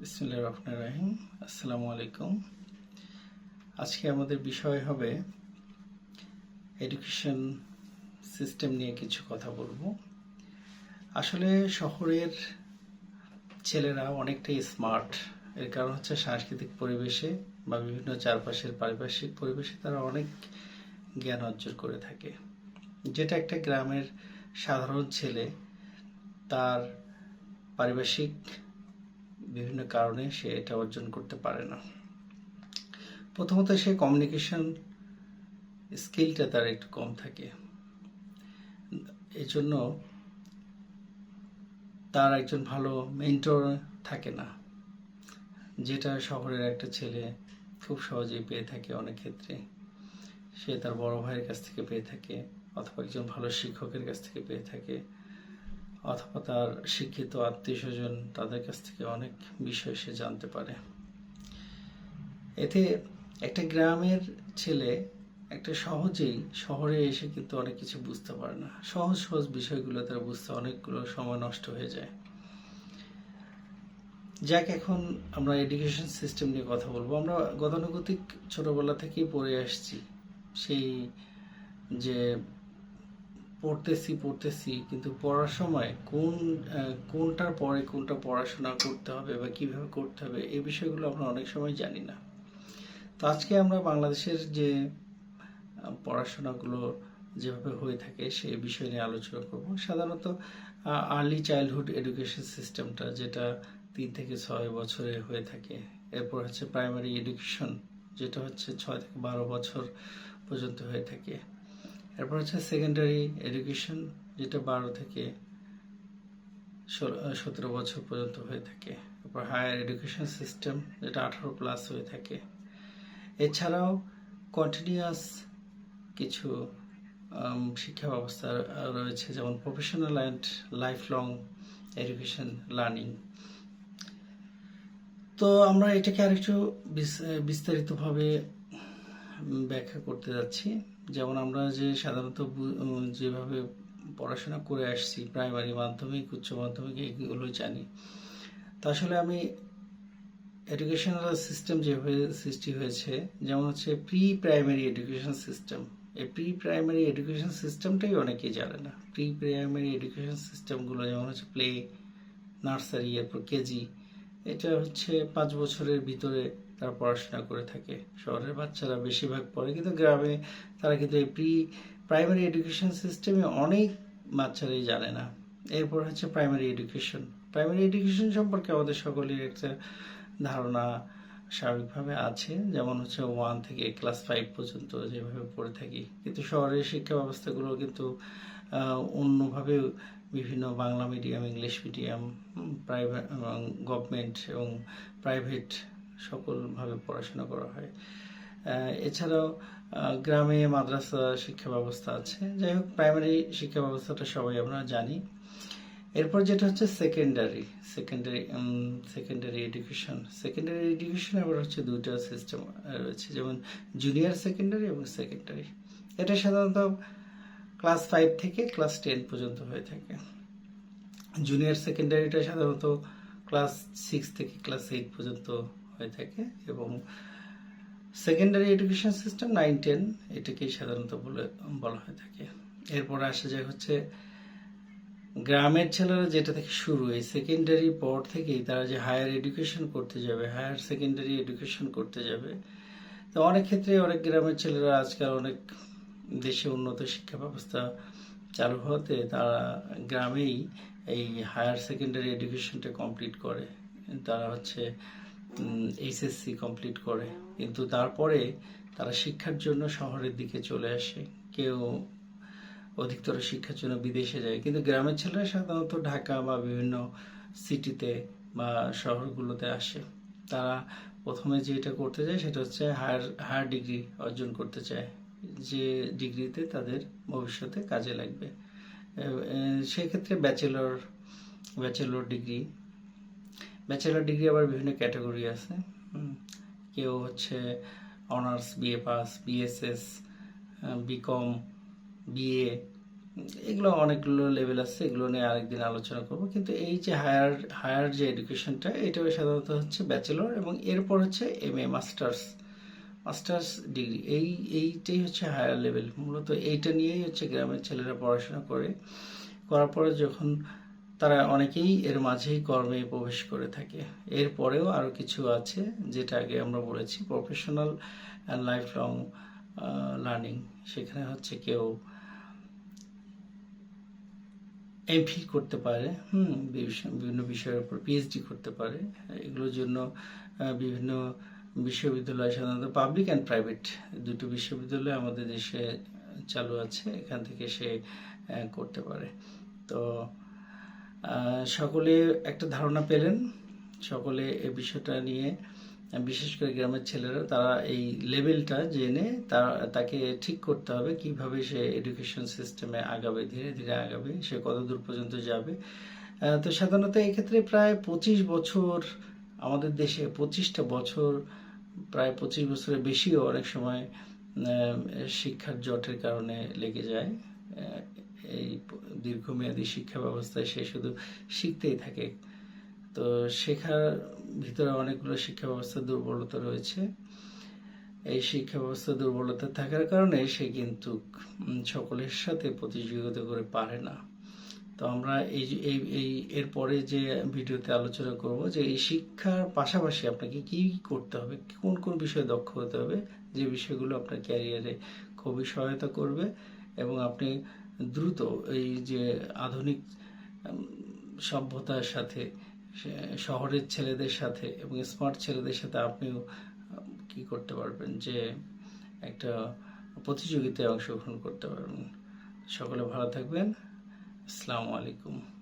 বিসমুল্লাহ রহমান রাহিম। আসসালামু আলাইকুম। আজকে আমাদের বিষয় হবে এডুকেশন সিস্টেম নিয়ে কিছু কথা বলব। আসলে শহরের ছেলেরা অনেকটাই স্মার্ট। এর কারণ হচ্ছে সাংস্কৃতিক পরিবেশে বা বিভিন্ন চারপাশের পারিপার্শ্বিক পরিবেশে তারা অনেক জ্ঞান অর্জন করে থাকে। যেটা একটা গ্রামের সাধারণ ছেলে তার পারিপার্শ্বিক বিভিন্ন কারণে সে এটা অর্জন করতে পারে না। প্রথমত সে কমিউনিকেশন স্কিলটা তার একটু কম থাকে। এই জন্য তার একজন ভালো মেন্টর থাকে না, যেটা শহরের একটা ছেলে খুব সহজেই পেয়ে থাকে অনেক ক্ষেত্রে। সে তার বড় ভাইয়ের কাছ থেকে পেয়ে থাকে, অথবা একজন ভালো শিক্ষকের কাছ থেকে পেয়ে থাকে। অথবা তার শিক্ষিত আত্মীয় স্বজন তাদের কাছ থেকে অনেক বিষয় সে জানতে পারে। এতে একটা গ্রামের ছেলে একটা সহজেই শহরে এসে কিন্তু অনেক কিছু বুঝতে পারে না। সহজ সহজ বিষয়গুলো তারা বুঝতে অনেকগুলো সময় নষ্ট হয়ে যায়। যাক, এখন আমরা এডুকেশন সিস্টেম নিয়ে কথা বলব। আমরা গতানুগতিক ছোটবেলা থেকেই পড়ে আসছি। সেই যে পড়তেছি পড়তেছি, কিন্তু পড়ার সময় কোন কোনটার পরে কোনটা পড়াশোনা করতে হবে বা কীভাবে করতে হবে এই বিষয়গুলো আমরা অনেক সময় জানি না। তো আজকে আমরা বাংলাদেশের যে পড়াশোনাগুলো যেভাবে হয়ে থাকে সেই বিষয় নিয়ে আলোচনা করব। সাধারণত আর্লি চাইল্ডহুড এডুকেশন সিস্টেমটা যেটা তিন থেকে ছয় বছরে হয়ে থাকে। এরপর হচ্ছে প্রাইমারি এডুকেশন যেটা হচ্ছে ছয় থেকে বারো বছর পর্যন্ত হয়ে থাকে। এরপর হচ্ছে সেকেন্ডারি এডুকেশন যেটা বারো থেকে সতেরো বছর পর্যন্ত হয়ে থাকে। এরপর হায়ার এডুকেশন সিস্টেম যেটা আঠারো প্লাস হয়ে থাকে। এছাড়াও কন্টিনিউয়াস কিছু শিক্ষা ব্যবস্থা রয়েছে, যেমন professional and life long education learning তো আমরা এটাকে আরেকটু বিস্তারিতভাবে ব্যাখ্যা করতে যাচ্ছি। যেমন আমরা যে সাধারণত যেভাবে পড়াশোনা করে আসছি প্রাইমারি মাধ্যমিক, উচ্চ মাধ্যমিক এগুলো জানি। তো আসলে আমি এডুকেশনাল সিস্টেম যেভাবে সৃষ্টি হয়েছে, যেমন হচ্ছে প্রি প্রাইমারি এডুকেশন সিস্টেম এই প্রি প্রাইমারি এডুকেশন সিস্টেমটাই অনেকেই জানে না। প্রি প্রাইমারি এডুকেশন সিস্টেমগুলো যেমন হচ্ছে প্লে নার্সারি এরপর কেজি এটা হচ্ছে পাঁচ বছরের ভিতরে তারা পড়াশোনা করে থাকে। শহরের বাচ্চারা বেশিরভাগ পড়ে, কিন্তু গ্রামে তারা কিন্তু এই প্রি প্রাইমারি এডুকেশন সিস্টেমে অনেক বাচ্চারাই জানে না। এরপর হচ্ছে প্রাইমারি এডুকেশন প্রাইমারি এডুকেশন সম্পর্কে আমাদের সকলের একটা ধারণা স্বাভাবিকভাবে আছে, যেমন হচ্ছে ওয়ান থেকে ক্লাস ফাইভ পর্যন্ত যেভাবে পড়ে থাকি। কিন্তু শহরের শিক্ষা ব্যবস্থাগুলো কিন্তু অন্যভাবে বিভিন্ন Bangla medium English medium private এবং গভর্নমেন্ট এবং প্রাইভেট সকলভাবে পড়াশোনা করা হয়। এছাড়াও গ্রামে মাদ্রাসা শিক্ষা ব্যবস্থা আছে। যাই হোক প্রাইমারি শিক্ষা ব্যবস্থাটা সবাই আমরা জানি। এরপর যেটা হচ্ছে secondary secondary secondary education secondary education আবার হচ্ছে দুইটা সিস্টেম রয়েছে। যেমন জুনিয়র সেকেন্ডারি এবং সেকেন্ডারি এটা সাধারণত ক্লাস ফাইভ থেকে ক্লাস টেন পর্যন্ত হয়ে থাকে। জুনিয়র সেকেন্ডারিটা সাধারণত ক্লাস সিক্স থেকে ক্লাস এইট পর্যন্ত হয়ে থাকে এবং secondary education system nine ten এটাকেই সাধারণত বলে, বলা হয়ে থাকে। এরপর আসা যায় হচ্ছে গ্রামের ছেলেরা যেটা থেকে শুরু, এই সেকেন্ডারি পর থেকেই তারা যে হায়ার এডুকেশন করতে যাবে হায়ার সেকেন্ডারি এডুকেশন করতে যাবে, তো অনেক ক্ষেত্রে অনেক গ্রামের ছেলেরা আজকাল অনেক দেশে উন্নত শিক্ষা ব্যবস্থা চালু হতে তারা গ্রামেই এই হায়ার সেকেন্ডারি এডুকেশনটা কমপ্লিট করে। তারা হচ্ছে এইচএসসি কমপ্লিট করে। কিন্তু তারপরে তারা শিক্ষার জন্য শহরের দিকে চলে আসে। কেউ অধিকতর শিক্ষার জন্য বিদেশে যায়। কিন্তু গ্রামের ছেলেরা সাধারণত ঢাকা বা বিভিন্ন সিটিতে বা শহরগুলোতে আসে। তারা প্রথমে যেটা করতে চায় সেটা হচ্ছে হায়ার হায়ার ডিগ্রি অর্জন করতে চায়। যে ডিগ্রিতে তাদের ভবিষ্যতে কাজে লাগবে। সেক্ষেত্রে bachelor bachelor degree bachelor degree আবার বিভিন্ন ক্যাটাগরি আছে। কেউ হচ্ছে honours BA pass BSS BCom BA এগুলো অনেকগুলো লেভেল আছে, এগুলো নিয়ে আরেকদিন আলোচনা করব। কিন্তু এই যে হায়ার হায়ার যে এডুকেশনটা এটা সাধারণত হচ্ছে ব্যাচেলর এবং এরপর হচ্ছে M A masters masters degree এই, এইটাই হচ্ছে হায়ার লেভেল মূলত এইটা নিয়েই হচ্ছে গ্রামের ছেলেরা পড়াশোনা করে। করার পরে যখন তারা অনেকেই এর মাঝেই কর্মে প্রবেশ করে থাকে। এরপরেও আরও কিছু আছে যেটা আগে আমরা বলেছি professional and life long learning সেখানে হচ্ছে কেউ এমফিল করতে পারে, হুম, বিভিন্ন বিষয়ের উপর পিএইচডি করতে পারে। এগুলোর জন্য বিভিন্ন বিশ্ববিদ্যালয়, সাধারণত পাবলিক অ্যান্ড প্রাইভেট দুটো বিশ্ববিদ্যালয় আমাদের দেশে চালু আছে। এখান থেকে সে করতে পারে। তো সকলে একটা ধারণা পেলেন। সকলে এই বিষয়টা নিয়ে, বিশেষ করে গ্রামের ছেলেরা, তারা এই লেভেলটা জেনে তাকে ঠিক করতে হবে, কীভাবে সে এডুকেশন সিস্টেমে আগাবে, ধীরে ধীরে আগাবে, সে কত দূর পর্যন্ত যাবে। তো সাধারণত এই ক্ষেত্রে প্রায় পঁচিশ বছর আমাদের দেশে, পঁচিশটা বছর, প্রায় পঁচিশ বছরের বেশিও অনেক সময় শিক্ষার জটের কারণে লেগে যায়। এই দীর্ঘমেয়াদী শিক্ষা ব্যবস্থায় সে শুধু শিখতেই থাকে। তো শেখার ভিতরে অনেকগুলো শিক্ষা ব্যবস্থার দুর্বলতা রয়েছে। এই শিক্ষা ব্যবস্থা দুর্বলতা থাকার কারণে সে কিন্তু সকলের সাথে প্রতিযোগিতা করে পারে না। তো আমরা এই যে- এই এরপরে যে ভিডিওতে আলোচনা করব যে এই শিক্ষার পাশাপাশি আপনাকে কি করতে হবে, কোন কোন বিষয়ে দক্ষ হতে হবে, যে বিষয়গুলো আপনার ক্যারিয়ারে খুবই সহায়তা করবে এবং আপনি দ্রুত এই যে আধুনিক সভ্যতার সাথে শহরের ছেলেদের সাথে এবং স্মার্ট ছেলেদের সাথে আপনিও কি করতে পারবেন? যে একটা প্রতিযোগিতায় অংশগ্রহণ করতে পারবেন। সকলে ভালো থাকবেন। আসসালামু আলাইকুম।